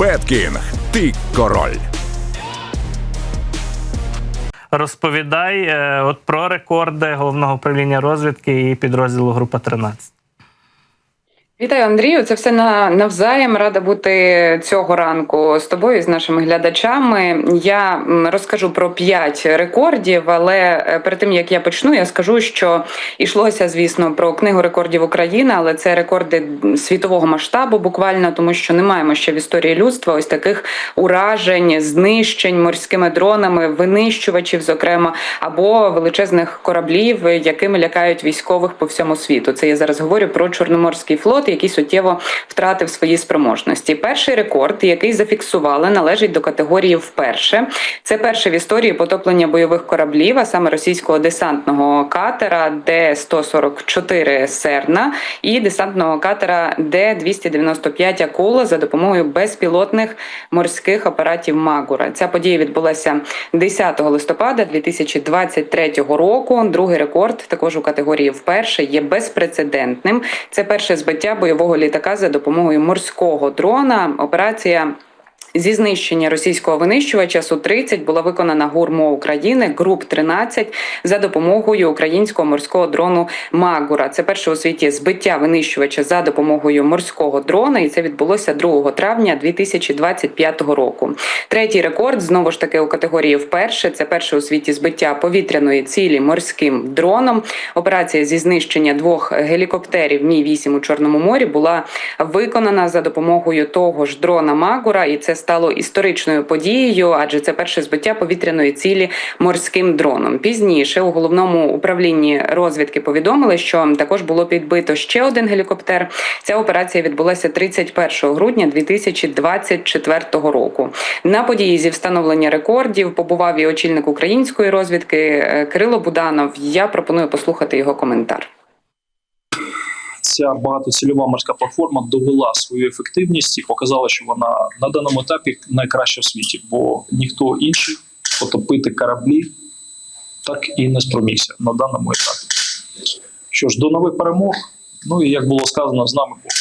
Беткінг. Ти король. Розповідай е, от про рекорди головного управління розвідки і підрозділу Група 13. Вітаю, Андрію. Це все на навзаєм. Рада бути цього ранку з тобою і з нашими глядачами. Я розкажу про п'ять рекордів, але е, перед тим як я почну, я скажу, що йшлося, звісно, про книгу рекордів України, але це рекорди світового масштабу, буквально тому, що не маємо ще в історії людства ось таких уражень, знищень морськими дронами, винищувачів, зокрема, або величезних кораблів, якими лякають військових по всьому світу. Це я зараз говорю про Чорноморський флот, який суттєво втратив свої спроможності. Перший рекорд, який зафіксували, належить до категорії вперше. Це перше в історії потоплення бойових кораблів, а саме російського десантного катера Д-144 Серна і десантного катера Д-295 Акула за допомогою безпілотних морських апаратів Магура. Ця подія відбулася 10 листопада 2023 року. Другий рекорд також у категорії вперше є безпрецедентним. Це перше збиття бойового літака за допомогою морського дрона. Операція. Зі знищення російського винищувача Су-30 була виконана ГУРМО України груп 13 за допомогою українського морського дрону Магура. Це перше у світі збиття винищувача за допомогою морського дрона, і це відбулося 2 травня 2025 року. Третій рекорд знову ж таки у категорії вперше. Це перше у світі збиття повітряної цілі морським дроном. Операція зі знищення двох гелікоптерів Мі 8 у Чорному морі була виконана за допомогою того ж дрона Магура, і це стало історичною подією, адже це перше збиття повітряної цілі морським дроном. Пізніше у головному управлінні розвідки повідомили, що також було підбито ще один гелікоптер. Ця операція відбулася 31 грудня 2024 року. На події зі встановлення рекордів побував і очільник української розвідки е, Кирило Буданов. Я пропоную послухати його коментар. Ця багатоцільова морська платформа довела свою ефективність і показала, що вона на даному етапі найкраща в світі, бо ніхто інший потопити кораблі так і не спромігся на даному етапі. Що ж, до нових перемог. Ну і як було сказано, з нами Бог.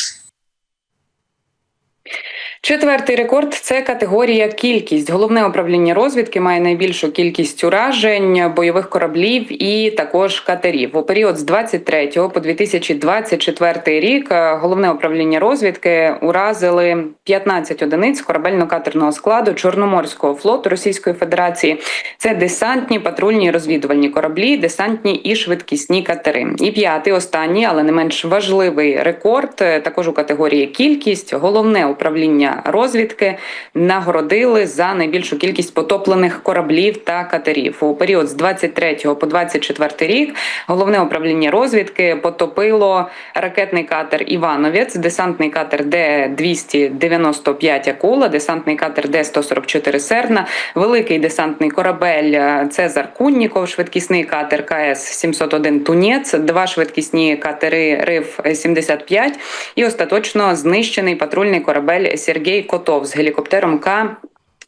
Четвертий рекорд це категорія кількість. Головне управління розвідки має найбільшу кількість уражень бойових кораблів і також катерів. У період з 23 по 2024 рік е, головне управління розвідки уразили 15 одиниць корабельно-катерного складу Чорноморського флоту Російської Федерації. Це десантні, патрульні розвідувальні кораблі, десантні і швидкісні катери. І п'ятий, останній, але не менш важливий рекорд, е, також у категорії кількість. Головне управління розвідки нагородили за найбільшу кількість потоплених кораблів та катерів. У період з 23 по 24 рік головне управління розвідки потопило ракетний катер Івановець, десантний катер Д-295 Акула, десантний катер Д-144 Серна, великий десантний корабель Цезар Кунніков, швидкісний катер КС-701 Тунець, два швидкісні катери Риф-75 і остаточно знищений патрульний корабель Сергій Котов з гелікоптером К.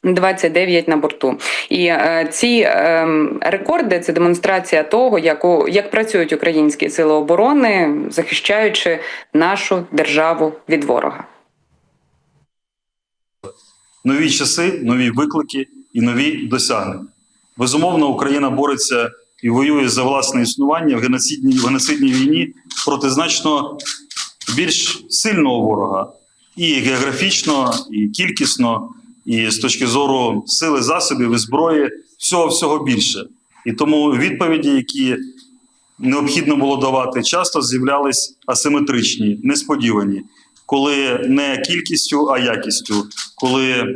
29 на борту, і е, ці е, рекорди це демонстрація того, як, у, як працюють українські сили оборони, захищаючи нашу державу від ворога. нові часи, нові виклики і нові досягнення. Безумовно, Україна бореться і воює за власне існування в геноцидній, в геноцидній війні проти значно більш сильного ворога і географічно, і кількісно, і з точки зору сили засобів і зброї, всього всього більше. І тому відповіді, які необхідно було давати, часто з'являлись асиметричні, несподівані, коли не кількістю, а якістю, коли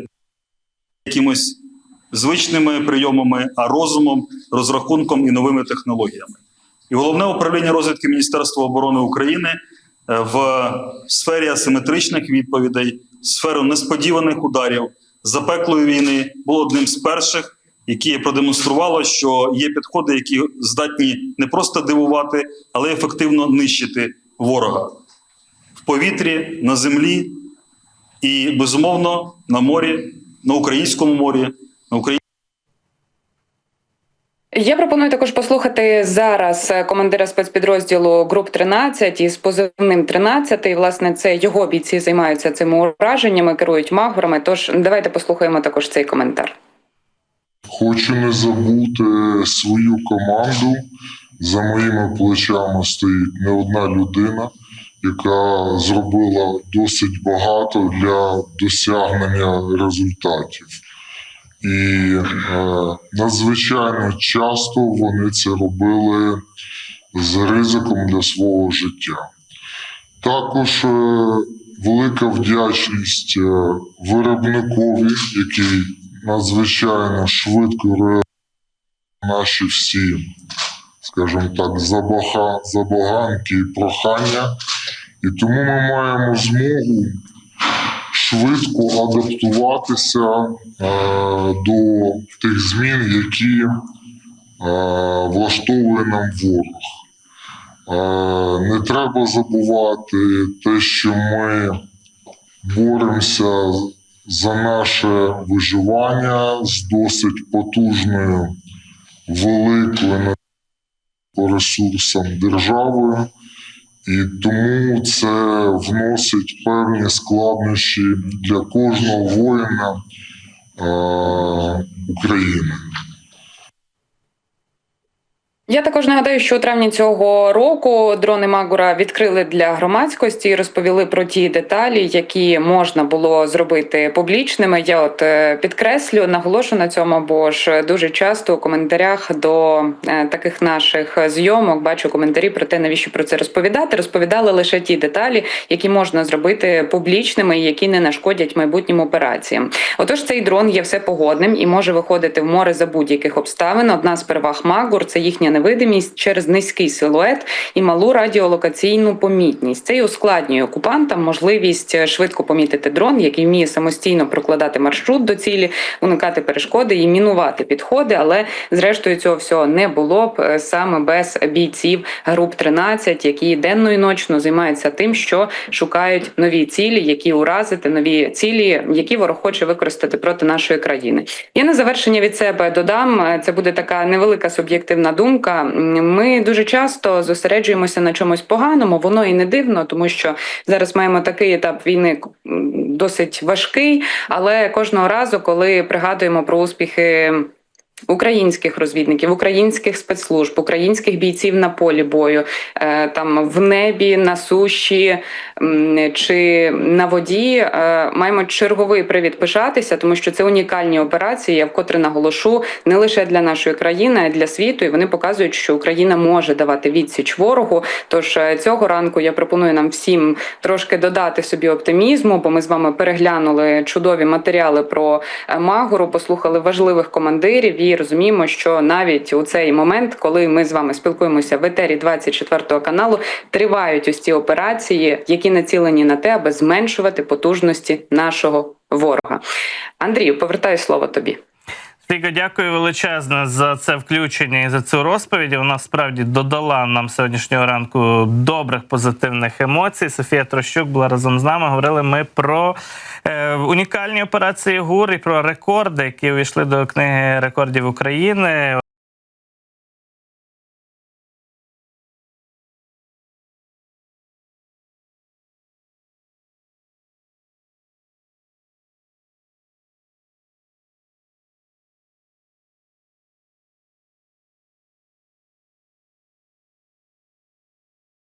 якимось звичними прийомами, а розумом, розрахунком і новими технологіями. І головне управління розвідки Міністерства оборони України в сфері асиметричних відповідей, сферу несподіваних ударів, запеклої війни було одним з перших, які продемонструвало, що є підходи, які здатні не просто дивувати, але ефективно нищити ворога в повітрі, на землі і безумовно на морі, на українському морі, на Україні. Я пропоную також послухати зараз е, командира спецпідрозділу груп 13 із позивним 13. І, власне, це його бійці займаються цими ураженнями, керують магурами. Тож давайте послухаємо також цей коментар. Хочу не забути свою команду. За моїми плечами стоїть не одна людина, яка зробила досить багато для досягнення результатів. І е, надзвичайно часто вони це робили з ризиком для свого життя. Також е, велика вдячність е, виробникові, який надзвичайно швидко реагує наші всі, скажімо так, забаха, забаганки і прохання. І тому ми маємо змогу швидко адаптуватися е, до тих змін, які е, влаштовує нам ворог. Е, не треба забувати те, що ми боремося за наше виживання з досить потужною великою по ресурсам державою, і тому це вносить певні складнощі для кожного воїна е, України. Я також нагадаю, що у травні цього року дрони Магура відкрили для громадськості і розповіли про ті деталі, які можна було зробити публічними. Я от е, підкреслю, наголошу на цьому, бо ж дуже часто у коментарях до е, таких наших зйомок бачу коментарі про те, навіщо про це розповідати. Розповідали лише ті деталі, які можна зробити публічними і які не нашкодять майбутнім операціям. Отож, цей дрон є всепогодним і може виходити в море за будь-яких обставин. Одна з переваг Магур це їхня невидимість через низький силует і малу радіолокаційну помітність. Це й ускладнює окупантам можливість швидко помітити дрон, який вміє самостійно прокладати маршрут до цілі, уникати перешкоди і мінувати підходи. Але зрештою цього всього не було б е, саме без бійців груп 13, які денно і ночно займаються тим, що шукають нові цілі, які уразити, нові цілі, які ворог хоче використати проти нашої країни. Я на завершення від себе додам. е, Це буде така невелика суб'єктивна думка. М, Ми дуже часто зосереджуємося на чомусь поганому. Воно і не дивно, тому що зараз маємо такий етап війни досить важкий. Але кожного разу, коли пригадуємо про успіхи. Українських розвідників, українських спецслужб, українських бійців на полі бою, е, там в небі, на суші чи на воді, е, маємо черговий привід пишатися, тому що це унікальні операції. Я вкотре наголошу не лише для нашої країни, а й для світу. І вони показують, що Україна може давати відсіч ворогу. Тож е, цього ранку я пропоную нам всім трошки додати собі оптимізму, бо ми з вами переглянули чудові матеріали про е, Магору, послухали важливих командирів і розуміємо, що навіть у цей момент, коли ми з вами спілкуємося в етері 24 каналу, тривають ось ці операції, які націлені на те, аби зменшувати потужності нашого ворога. Андрію, повертаю слово тобі. Стійко, дякую величезне за це включення і за цю розповідь. Вона справді додала нам сьогоднішнього ранку добрих позитивних емоцій. Софія Трощук була разом з нами. Говорили ми про е, унікальні операції ГУР і про рекорди, які увійшли до книги рекордів України.